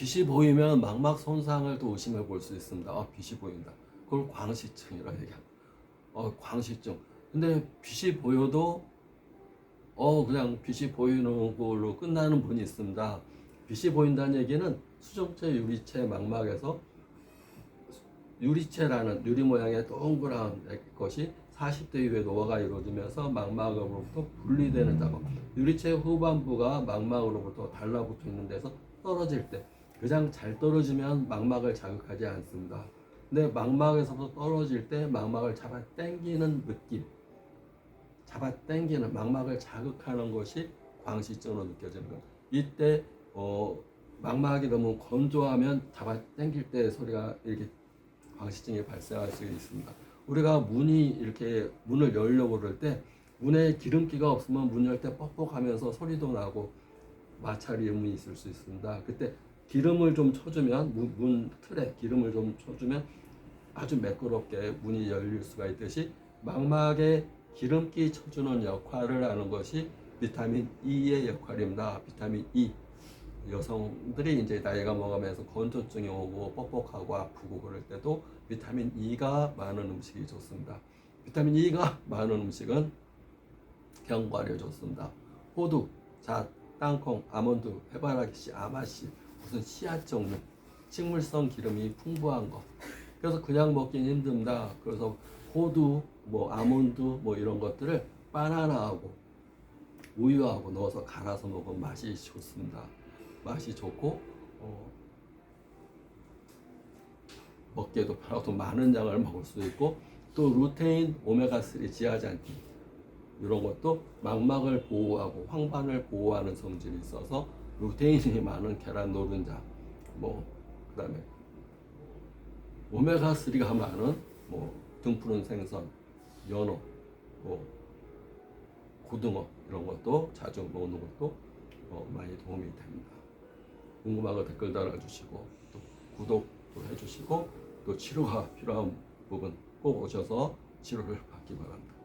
빛이 보이면 망막 손상을 또 의심해 볼 수 있습니다. 아, 빛이 보인다. 그걸 광시증이라 얘기합니다. 어, 광시증. 근데 빛이 보여도 어 그냥 빛이 보이는 걸로 끝나는 분이 있습니다. 빛이 보인다는 얘기는 수정체 유리체 망막에서 유리체라는 유리 모양의 동그란 것이 40대 이후에 노화가 이루어지면서 망막으로부터 분리되는 작업. 유리체 후반부가 망막으로부터 달라붙어 있는 데서 떨어질 때 가장 잘 떨어지면 망막을 자극하지 않습니다. 근데 망막에서부터 떨어질 때 망막을 잡아 당기는 느낌, 잡아 당기는 망막을 자극하는 것이 광시증으로 느껴지는 거예요. 이때 어, 망막이 너무 건조하면 잡아 당길 때 소리가 이렇게 광시증이 발생할 수 있습니다. 우리가 문이 이렇게 문을 열려고 그럴 때 문에 기름기가 없으면 문 열 때 뻑뻑하면서 소리도 나고 마찰음이 있을 수 있습니다. 그때 기름을 좀 쳐주면 문, 문 틀에 기름을 좀 쳐주면 아주 매끄럽게 문이 열릴 수가 있듯이 망막에 기름기 쳐주는 역할을 하는 것이 비타민 E의 역할입니다. 비타민 E 여성들이 이제 나이가 먹으면서 건조증이 오고 뻑뻑하고 아프고 그럴 때도 비타민 E가 많은 음식이 좋습니다. 비타민 E가 많은 음식은 견과류 좋습니다. 호두, 잣, 땅콩, 아몬드, 해바라기씨, 아마씨, 무슨 씨앗 종류, 식물성 기름이 풍부한 거. 그래서 그냥 먹긴 힘듭니다. 그래서 호두, 뭐 아몬드, 뭐 이런 것들을 바나나하고 우유하고 넣어서 갈아서 먹으면 맛이 좋습니다. 맛이 좋고 어, 먹기에도 편하고 많은 양을 먹을 수 있고 또 루테인, 오메가3 지아잔틴 이런 것도 망막을 보호하고 황반을 보호하는 성질이 있어서 루테인이 많은 계란 노른자 뭐 그다음에 오메가 3가 많은 뭐 등푸른 생선, 연어, 뭐 고등어 이런 것도 자주 먹는 것도 어, 많이 도움이 됩니다. 궁금한 거 댓글 달아주시고 또 구독도 해주시고 또 치료가 필요한 부분 꼭 오셔서 치료를 받기 바랍니다.